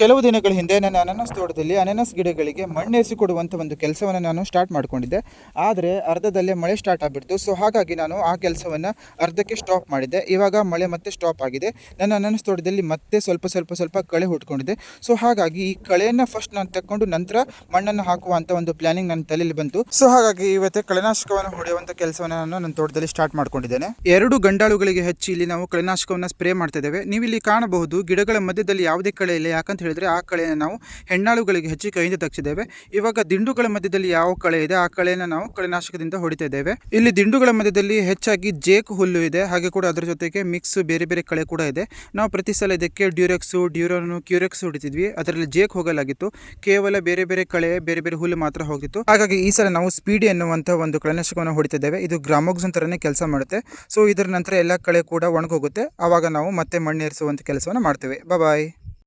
ಕೆಲವು ದಿನಗಳ ಹಿಂದೆ ನನ್ನ ಅನಾನಸ್ ತೋಟದಲ್ಲಿ ಅನಾನಸ್ ಗಿಡಗಳಿಗೆ ಮಣ್ಣೆಸಿ ಕೊಡುವಂಥ ಒಂದು ಕೆಲಸವನ್ನು ನಾನು ಸ್ಟಾರ್ಟ್ ಮಾಡಿಕೊಂಡಿದ್ದೆ. ಆದರೆ ಅರ್ಧದಲ್ಲೇ ಮಳೆ ಸ್ಟಾರ್ಟ್ ಆಗಿಬಿಡ್ತು. ಸೊ ಹಾಗಾಗಿ ನಾನು ಆ ಕೆಲಸವನ್ನು ಅರ್ಧಕ್ಕೆ ಸ್ಟಾಪ್ ಮಾಡಿದ್ದೆ. ಇವಾಗ ಮಳೆ ಮತ್ತೆ ಸ್ಟಾಪ್ ಆಗಿದೆ. ನನ್ನ ಅನಾನಸ್ ತೋಟದಲ್ಲಿ ಮತ್ತೆ ಸ್ವಲ್ಪ ಸ್ವಲ್ಪ ಸ್ವಲ್ಪ ಕಳೆ ಹುಟ್ಕೊಂಡಿದೆ. ಸೊ ಹಾಗಾಗಿ ಈ ಕಳೆಯನ್ನು ಫಸ್ಟ್ ನಾನು ತಕ್ಕೊಂಡು ನಂತರ ಮಣ್ಣನ್ನು ಹಾಕುವಂಥ ಒಂದು ಪ್ಲಾನಿಂಗ್ ನನ್ನ ತಲೆಯಲ್ಲಿ ಬಂತು. ಸೊ ಹಾಗಾಗಿ ಇವತ್ತೇ ಕಳೆನಾಶಕವನ್ನು ಹೊಡೆಯುವಂಥ ಕೆಲಸವನ್ನು ನಾನು ನನ್ನ ತೋಟದಲ್ಲಿ ಸ್ಟಾರ್ಟ್ ಮಾಡ್ಕೊಂಡಿದ್ದೇನೆ. ಎರಡು ಗಂಡಾಳುಗಳಿಗೆ ಹೆಚ್ಚಿ ಇಲ್ಲಿ ನಾವು ಕಳೆನಾಶಕವನ್ನು ಸ್ಪ್ರೇ ಮಾಡ್ತಾ ಇದ್ದೇವೆ. ನೀವು ಇಲ್ಲಿ ಕಾಣಬಹುದು ಗಿಡಗಳ ಮಧ್ಯದಲ್ಲಿ ಯಾವುದೇ ಕಳೆ ಯಾಕಂತ ಹೇಳಿದರೆ ಆ ಕಳೆಯನ್ನು ನಾವು ಹೆಣ್ಣಾಳುಗಳಿಗೆ ಹಚ್ಚಿ ಕೈಯಿಂದ ತಗ್ಸಿದ್ದೇವೆ. ಇವಾಗ ದಿಂಡುಗಳ ಮಧ್ಯದಲ್ಲಿ ಯಾವ ಕಳೆ ಇದೆ, ಆ ಕಳೆಯನ್ನು ನಾವು ಕಳೆನಾಶಕದಿಂದ ಹೊಡಿತಾ ಇದ್ದೇವೆ. ಇಲ್ಲಿ ದಿಂಡುಗಳ ಮಧ್ಯದಲ್ಲಿ ಹೆಚ್ಚಾಗಿ ಜೇಕ್ ಹುಲ್ಲು ಇದೆ, ಹಾಗೆ ಕೂಡ ಅದರ ಜೊತೆಗೆ ಮಿಕ್ಸ್ ಬೇರೆ ಬೇರೆ ಕಳೆ ಕೂಡ ಇದೆ. ನಾವು ಪ್ರತಿ ಸಲ ಇದಕ್ಕೆ ಡ್ಯೂರೆಕ್ಸು, ಡ್ಯೂರೋನು, ಕ್ಯೂರೆಕ್ಸ್ ಹೊಡಿತಿದ್ವಿ. ಅದರಲ್ಲಿ ಜೇಕ್ ಹೋಗಲಾಗಿತ್ತು. ಕೇವಲ ಬೇರೆ ಬೇರೆ ಕಳೆ, ಬೇರೆ ಬೇರೆ ಹುಲ್ಲು ಮಾತ್ರ ಹೋಗಿತ್ತು ಹಾಗಾಗಿ ಈ ಸಲ ನಾವು ಸ್ಪೀಡಿ ಎನ್ನುವಂಥ ಒಂದು ಕಳೆನಾಶಕವನ್ನು ಹೊಡಿತಿದ್ದೇವೆ ಇದು ಗ್ರಾಮೋಕ್ಸನ್ ಥರನೇ ಕೆಲಸ ಮಾಡುತ್ತೆ. ಸೊ ಇದರ ನಂತರ ಎಲ್ಲ ಕಳೆ ಕೂಡ ಒಣಗೋಗುತ್ತೆ. ಆವಾಗ ನಾವು ಮತ್ತೆ ಮಣ್ಣೇರಿಸುವಂಥ ಕೆಲಸವನ್ನು ಮಾಡ್ತೇವೆ. ಬಾಯ್